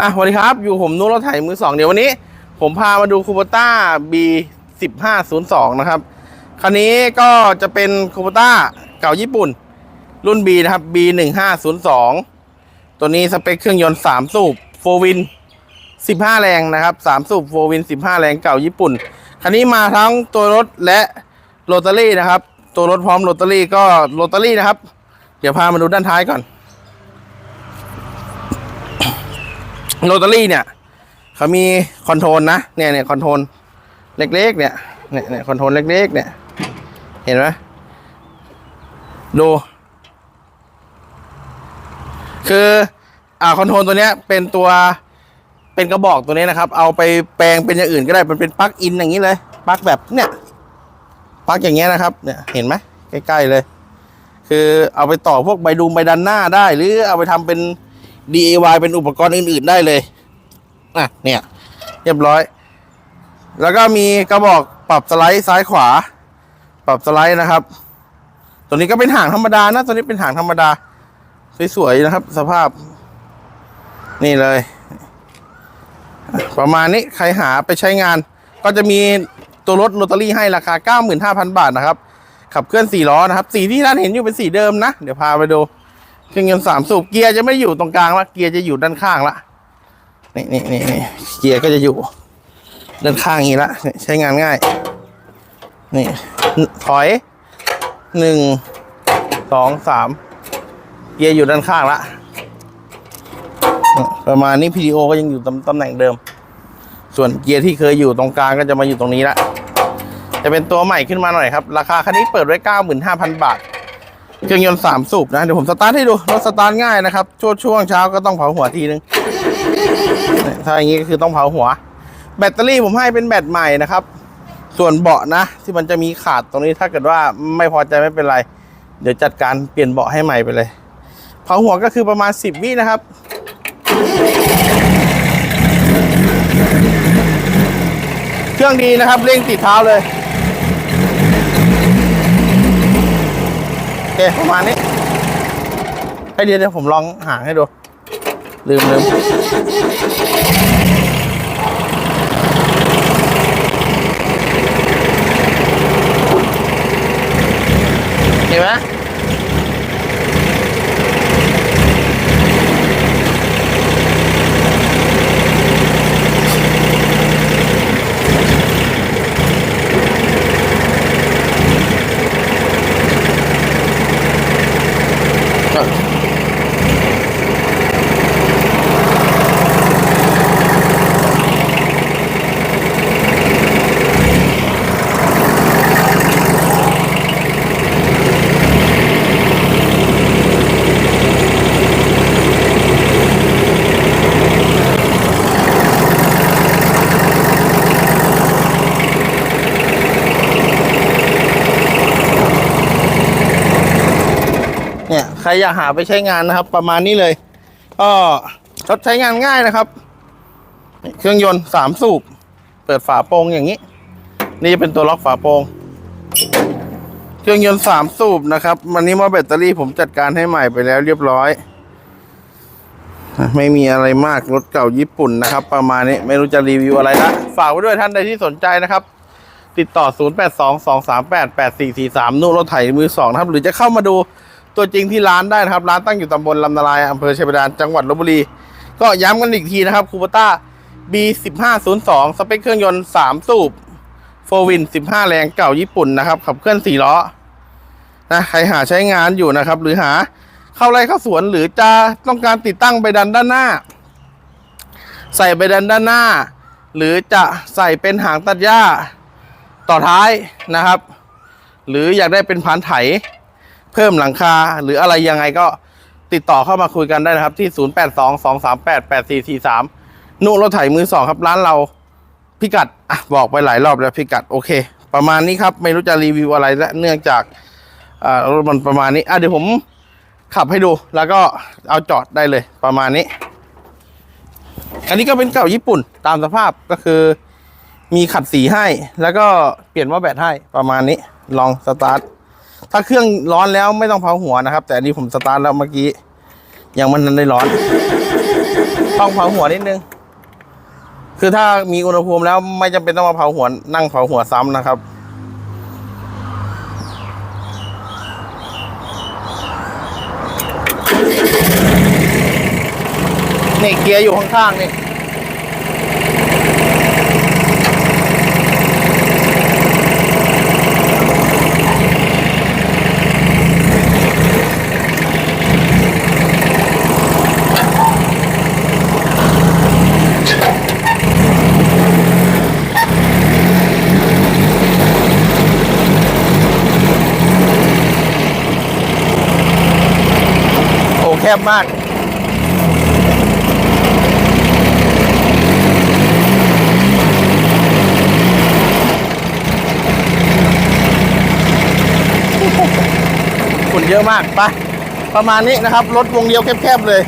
อะสวัสดีครับ อยู่ผมนุรถไถมือสองเดี๋ยววันนี้ ผมพามาดูคูโบต้า B 1 5 0 2นย์สองนะครับคันนี้ก็จะเป็นคูโบต้าเก่าญี่ปุ่น รุ่น B นะครับ B 1 5 0 2ตัวนี้สเปคเครื่องยนต์3สูบโฟวิน15แรงนะครับ3สูบโฟวิน15แรงเก่าญี่ปุ่นคันนี้มาทั้งตัวรถและโรตารี่นะครับ ตัวรถพร้อมโรตารี่ก็โรตารี่นะครับ เดี๋ยวพามาดูด้านท้ายก่อน โรตารี่เนี่ยเขามีคอนโทรลนะเนี่ยเนี่ยคอนโทรลเล็กๆเนี่ยเนี่ยเนี่ยคอนโทรลเล็กๆเนี่ย เห็นไหมดู คืออ่าคอนโทรลตัวเนี้ยเป็นตัวเป็นกระบอกตัวนี้นะครับ เอาไปแปลงเป็นอย่างอื่นก็ได้มันเป็นปลั๊กอินอย่างนี้เลยปลั๊กแบบเนี่ยปลั๊กอย่างเงี้ยนะครับ เนี่ยเห็นไหมใกล้ๆเลย คือเอาไปต่อพวกใบดูมใบดันหน้าได้ หรือเอาไปทำเป็น DIY เป็นอุปกรณ์อื่น ๆได้เลยอะเนี่ย เรียบร้อย แล้วก็มีกระบอกปรับสไลด์ซ้ายขวา ปรับสไลด์นะครับ ตัวนี้ก็เป็นหางธรรมดานะตัวนี้เป็นหางธรรมดา สวยๆนะครับ สภาพ นี่เลย ประมาณนี้ใครหาไปใช้งาน ก็จะมีตัวรถโรตารี่ให้ราคา 95,000 บาทนะครับ ขับเคลื่อน 4 ล้อนะครับ สีที่ท่านเห็นอยู่เป็นสีเดิมนะ เดี๋ยวพาไปดู เครื่องยนต์สามสูบเกียร์จะไม่อยู่ตรงกลางละเกียร์จะอยู่ด้านข้างละนี่นี่นี่นี่เกียร์ก็จะอยู่ ด้านข้างนี้ละใช้งานง่าย นี่ ถอยหนึ่งสองสามเกียร์อยู่ด้านข้างละประมาณนี้ PDO ก็ยังอยู่ตำตำแหน่งเดิม ส่วนเกียร์ที่เคยอยู่ตรงกลางก็จะมาอยู่ตรงนี้ละจะเป็นตัวใหม่ขึ้นมาหน่อยครับ ราคาคันนี้เปิดไว้ 95,000 บาท เครื่องยนต์สามสูบนะเดี๋ยวผมสตาร์ทให้ดูรถสตาร์ทง่ายนะครับช่วงช่วงเช้าก็ต้องเผาหัวทีนึงเนี่ยถ้าอย่างนี้ก็คือต้องเผาหัว แบตเตอรี่ผมให้เป็นแบตใหม่นะครับ ส่วนเบาะนะ ที่มันจะมีขาดตรงนี้ถ้าเกิดว่าไม่พอใจไม่เป็นไร เดี๋ยวจัดการเปลี่ยนเบาะให้ใหม่ไปเลย เผาหัวก็คือประมาณ 10 วินะครับเครื่องดีนะครับเร่งติดเท้าเลย โอ เคประมาณนี้ให้เดี๋ยวเดี๋ยวผมลองหางให้ดู ลืมลืมเห็นไหม ใครอยากหาไปใช้งานนะครับ ประมาณนี้เลย ก็รถใช้งานง่ายนะครับ เครื่องยนต์สามสูบ เปิดฝาโปรงอย่างนี้ นี่จะเป็นตัวล็อกฝาโปรงเครื่องยนต์สามสูบนะครับวันนี้มอแบตเตอรี่ผมจัดการให้ใหม่ไปแล้วเรียบร้อย ไม่มีอะไรมากรถเก่าญี่ปุ่นนะครับ ประมาณนี้ไม่รู้จะรีวิวอะไรละฝากไว้ด้วยท่านใดที่สนใจนะครับ ติดต่อ 0822388443 นู่นรถไถมือสองนะครับ หรือจะเข้ามาดู ตัวจริงที่ร้านได้นะครับ ร้านตั้งอยู่ตำบลลำนาลายอำเภอชัยบาดาลจังหวัดลบบุรี ก็ย้ำกันอีกทีนะครับคูปต้า B1502 สเปคเครื่องยนต์ 3 สูบโฟวิน 15 แรงเก่าญี่ปุ่นนะครับ ขับเคลื่อน 4 ล้อนะใครหาใช้งานอยู่นะครับ หรือหาเข้าไร่เข้าสวนหรือจะต้องการติดตั้งใบดันด้านหน้า ใส่ใบดันด้านหน้า หรือจะใส่เป็นหางตัดหญ้าต่อท้ายนะครับ หรืออยากได้เป็นพานไถ เพิ่มหลังคาหรืออะไรยังไงก็ติดต่อเข้ามาคุยกันได้นะครับ ที่ 0822388443 นุรถไถมือสองครับร้านเราพิกัดอะบอกไปหลายรอบแล้วพิกัดโอเค ประมาณนี้ครับ ไม่รู้จะรีวิวอะไรและเนื่องจากอ่ารถมันประมาณนี้อะเดี๋ยวผมขับให้ดูแล้วก็เอาจอดได้เลยประมาณนี้ อันนี้ก็เป็นเก่าญี่ปุ่นตามสภาพก็คือมีขัดสีให้ แล้วก็เปลี่ยนว่าแบตให้ประมาณนี้ลองสตาร์ท ถ้าเครื่องร้อนแล้วไม่ต้องเผาหัวนะครับ แต่อันนี้ผมสตาร์ทแล้วเมื่อกี้ ยังมันนั้นได้ร้อน ต้องเผาหัวนิดนึง คือถ้ามีอุณหภูมิแล้วไม่จำเป็นต้องมาเผาหัว นั่งเผาหัวซ้ำนะครับนี่เกียร์อยู่ข้างๆนี่ บมากฝุ่นเยอะมากไปประมาณนี้นะครับ รถวงเดียวแคบๆเลย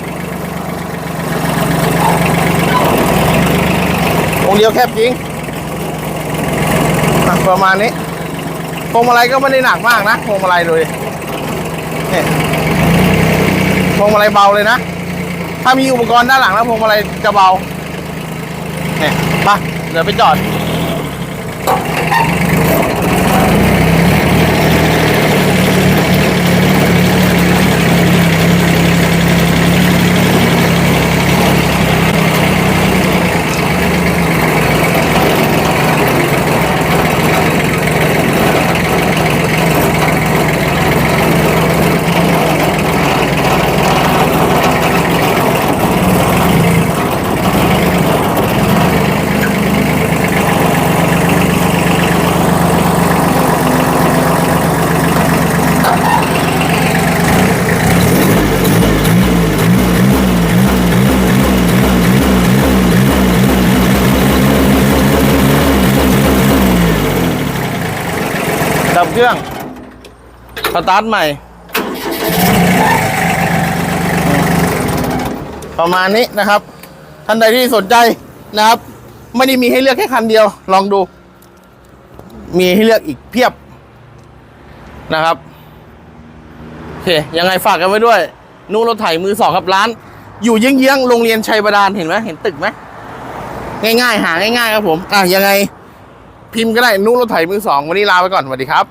วงเดียวแคบจริงประมาณนี้พวงมาลัยก็ไม่ได้หนักมากนะพวงมาลัยดูดินี่พ วงมาลัยเบาเลยนะ ถ้ามีอุปกรณ์ด้านหลังแล้วพวงมาลัยจะเบาเนี่ยไปเดี๋ยวไปจอด เครื่องสตาร์ทใหม่ ประมาณนี้นะครับ ท่านใดที่สนใจนะครับ ไม่ได้มีให้เลือกแค่คันเดียว ลองดู มีให้เลือกอีกเพียบนะครับโอเคยังไงฝากกันไว้ด้วย นู่นรถไถมือสองครับร้าน อยู่เยื้องๆโรงเรียนชัยบาดาลเห็นไหมเห็นตึกไหมง่ายๆ หาง่ายๆครับผม อะยังไงพิมพ์ก็ได้นู่นรถไถมือสองวันนี้ลาไปก่อนสวัสดีครับ